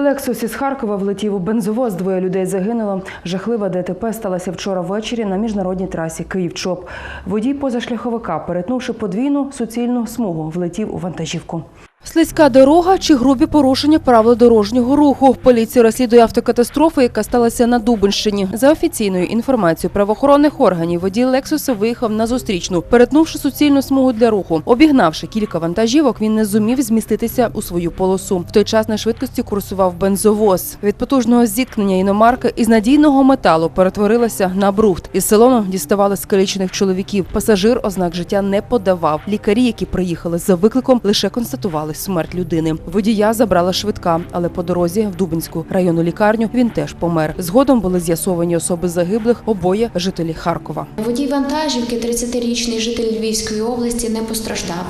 Лексус із Харкова влетів у бензовоз. Двоє людей загинуло. Жахлива ДТП сталася вчора ввечері на міжнародній трасі Київ-Чоп. Водій позашляховика, перетнувши подвійну суцільну смугу, влетів у вантажівку. Слизька дорога чи грубі порушення правил дорожнього руху. Поліція розслідує автокатастрофу, яка сталася на Дубинщині. За офіційною інформацією правоохоронних органів, водій Лексуса виїхав на зустрічну, перетнувши суцільну смугу для руху. Обігнавши кілька вантажівок, він не зумів зміститися у свою полосу. В той час на швидкості курсував бензовоз. Від потужного зіткнення іномарка із надійного металу перетворилася на брухт. Із салону діставали скалічених чоловіків. Пасажир ознак життя не подавав. Лікарі, які приїхали за викликом, лише констатували смерть людини. Водія забрала швидка, але по дорозі в Дубинську районну лікарню він теж помер. Згодом були з'ясовані особи загиблих, обоє жителі Харкова. Водій вантажівки, 30-річний житель Львівської області, не постраждав.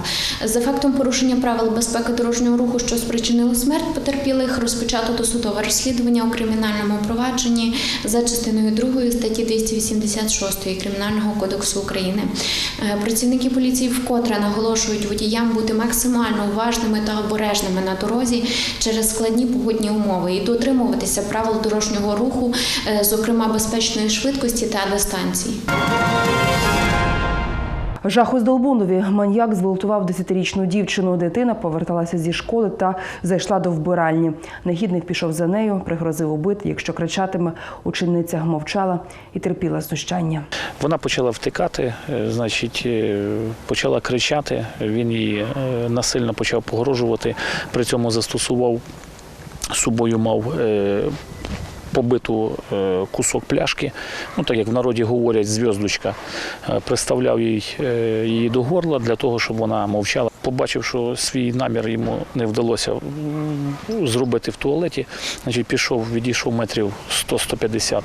За фактом порушення правил безпеки дорожнього руху, що спричинило смерть потерпілих, розпочато досудове розслідування у кримінальному провадженні за частиною 2 статті 286 Кримінального кодексу України. Е, Працівники поліції вкотре наголошують водіям бути максимально уважними та обережними на дорозі через складні погодні умови і дотримуватися правил дорожнього руху, е, зокрема безпечної швидкості та дистанції. Жах у Здолбунові. Маньяк зґвалтував 10-річну дівчину. Дитина поверталася зі школи та зайшла до вбиральні. Негідник пішов за нею, пригрозив убити. Якщо кричатиме, учениця мовчала і терпіла знущання. Вона почала втикати, е, значить, е, почала кричати. Він її е, насильно почав погрожувати. При цьому застосував собою мав побиту е, кусок пляшки, ну так як в народі говорять, зв'язочка, Е, приставляв їй е, її до горла для того, щоб вона мовчала. Побачив, що свій намір йому не вдалося зробити в туалеті, значить, пішов, відійшов метрів 100-150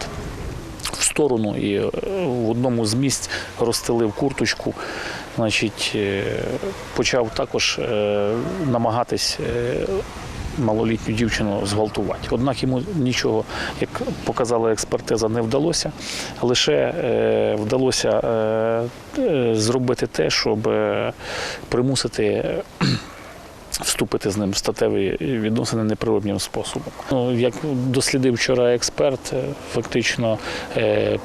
в сторону і в одному з місць розстелив курточку. Значить, почав також намагатись малолітню дівчину зґвалтувати. Однак йому нічого, як показала експертиза, не вдалося. Лише е, вдалося е, е, зробити те, щоб примусити. Вступити з ним в статеві відносини неприроднім способом. Ну, як дослідив вчора експерт, фактично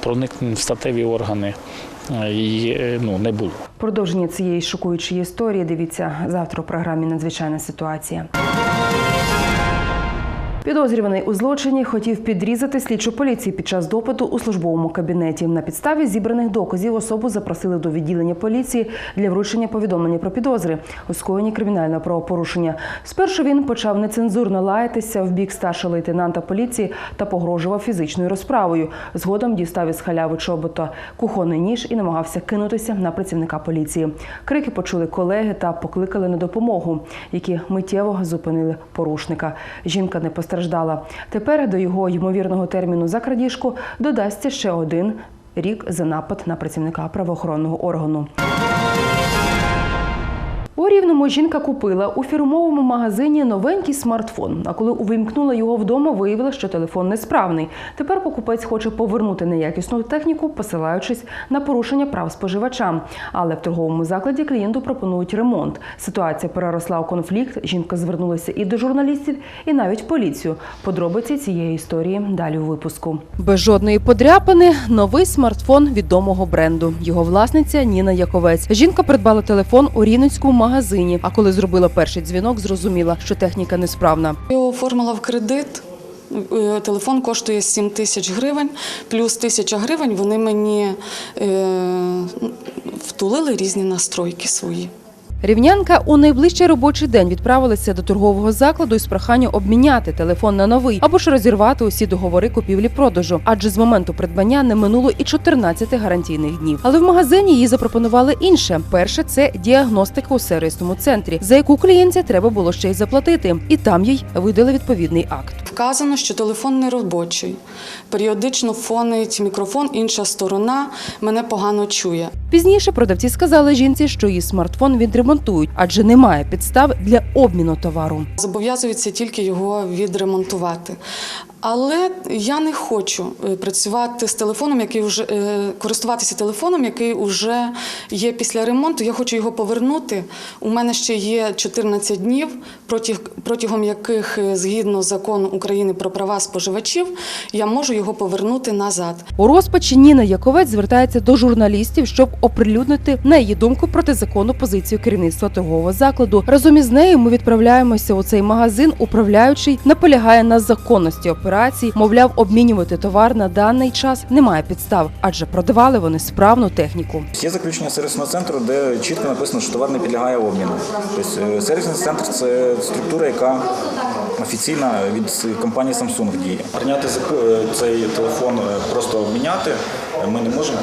проникнень в статеві органи е, ну, не було. Продовження цієї шокуючої історії дивіться завтра у програмі Надзвичайна ситуація. Підозрюваний у злочині хотів підрізати слідчу поліції під час допиту у службовому кабінеті. На підставі зібраних доказів особу запросили до відділення поліції для вручення повідомлення про підозри у скоєнні кримінального правопорушення. Спершу він почав нецензурно лаятися в бік старшого лейтенанта поліції та погрожував фізичною розправою. Згодом дістав із халяви чобота кухонний ніж і намагався кинутися на працівника поліції. Крики почули колеги та покликали на допомогу, які миттєво зупинили порушника. Жінка не постраждала. Тепер до його ймовірного терміну за крадіжку додасться ще один рік за напад на працівника правоохоронного органу. У рівному жінка купила у фірмовому магазині новенький смартфон. А коли увімкнула його вдома, виявила, що телефон несправний. Тепер покупець хоче повернути неякісну техніку, посилаючись на порушення прав споживача. Але в торговому закладі клієнту пропонують ремонт. Ситуація переросла у конфлікт. Жінка звернулася і до журналістів, і навіть в поліцію. Подробиці цієї історії далі у випуску. Без жодної подряпини новий смартфон відомого бренду. Його власниця Ніна Яковець. Жінка придбала телефон у рівненському магазині. А коли зробила перший дзвінок, зрозуміла, що техніка несправна. Його оформила в кредит. Е, Телефон коштує 7 тисяч гривень, плюс тисяча гривень вони мені е, втулили різні настройки свої. Рівнянка у найближчий робочий день відправилася до торгового закладу із проханням обміняти телефон на новий або ж розірвати усі договори купівлі-продажу, адже з моменту придбання не минуло і 14 гарантійних днів. Але в магазині їй запропонували інше. Перше це діагностика у сервісному центрі, за яку клієнтці треба було ще й заплатити, і там їй видали відповідний акт. Вказано, що телефон не робочий. Періодично фонить мікрофон, інша сторона мене погано чує. Пізніше продавці сказали жінці, що її смартфон відремонтують, адже немає підстав для обміну товару. Зобов'язуються тільки його відремонтувати. Але я не хочу е, працювати з телефоном, який вже е, користуватися телефоном, який вже є після ремонту. Я хочу його повернути. У мене ще є 14 днів, протягом яких, е, згідно закону України про права споживачів, я можу його повернути назад. У розпачі Ніна Яковець звертається до журналістів, щоб оприлюднити на її думку протизаконну позицію керівництва торгового закладу. Разом із нею ми відправляємося у цей магазин. Управляючий наполягає на законності операцій. Мовляв, обмінювати товар на даний час немає підстав, адже продавали вони справну техніку. Є заключення сервісного центру, де чітко написано, що товар не підлягає обміну. Тобто е, сервісний центр це структура, яка офіційна від компанії Samsung діє. Прийняти е, цей телефон, е, просто обміняти ми не можемо,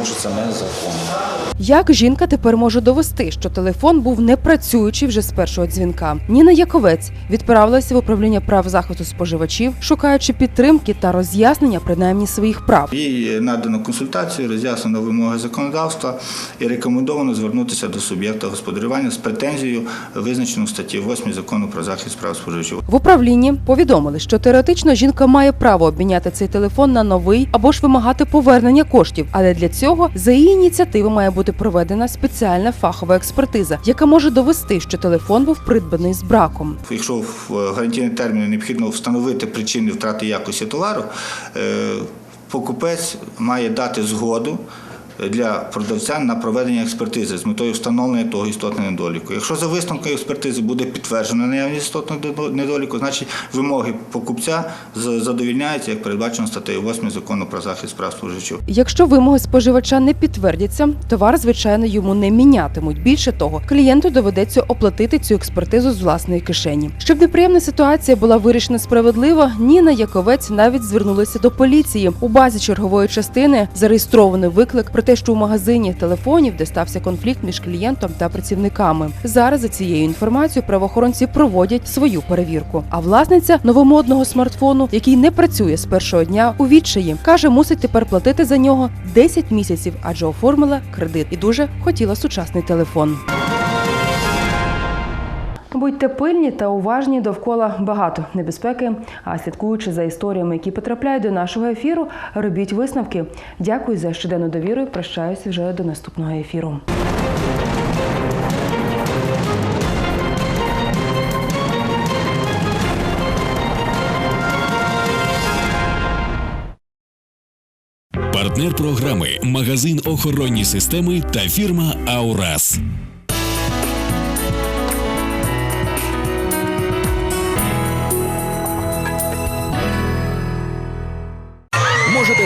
тому що це незаконно. Як жінка тепер може довести, що телефон був непрацюючий вже з першого дзвінка? Ніна Яковець відправилася в управління прав захисту споживачів, шукаючи підтримки та роз'яснення принаймні своїх прав. Їй надано консультацію, роз'яснено вимоги законодавства і рекомендовано звернутися до суб'єкта господарювання з претензією, визначену в статті 8 закону про захист прав споживачів. В управлінні повідомили, що теоретично жінка має право обміняти цей телефон на новий або ж вимагати повернення коштів. Але для цього за її ініціативи має бути проведена спеціальна фахова експертиза, яка може довести, що телефон був придбаний з браком. Якщо в е, гарантійний термін необхідно встановити причини втрати якості товару, е, покупець має дати згоду для продавця на проведення експертизи з метою встановлення того істотного недоліку. Якщо за висновком експертизи буде підтверджено наявність істотного недоліку, значить вимоги покупця задовільняються, як передбачено статтею 8 закону про захист прав споживачів. Якщо вимоги споживача не підтвердяться, товар звичайно йому не мінятимуть. Більше того, клієнту доведеться оплатити цю експертизу з власної кишені. Щоб неприємна ситуація була вирішена справедливо, Ніна Яковець навіть звернулася до поліції. У базі чергової частини зареєстрований виклик про те, що у магазині телефонів, де стався конфлікт між клієнтом та працівниками. Зараз за цією інформацією правоохоронці проводять свою перевірку. А власниця новомодного смартфону, який не працює з першого дня, у відчаї каже, мусить тепер платити за нього 10 місяців, адже оформила кредит і дуже хотіла сучасний телефон. Будьте пильні та уважні довкола багато небезпеки. А слідкуючи за історіями, які потрапляють до нашого ефіру, робіть висновки. Дякую за щоденну довіру. Прощаюся вже до наступного ефіру. Партнер програми магазин охоронні системи та фірма Аурас.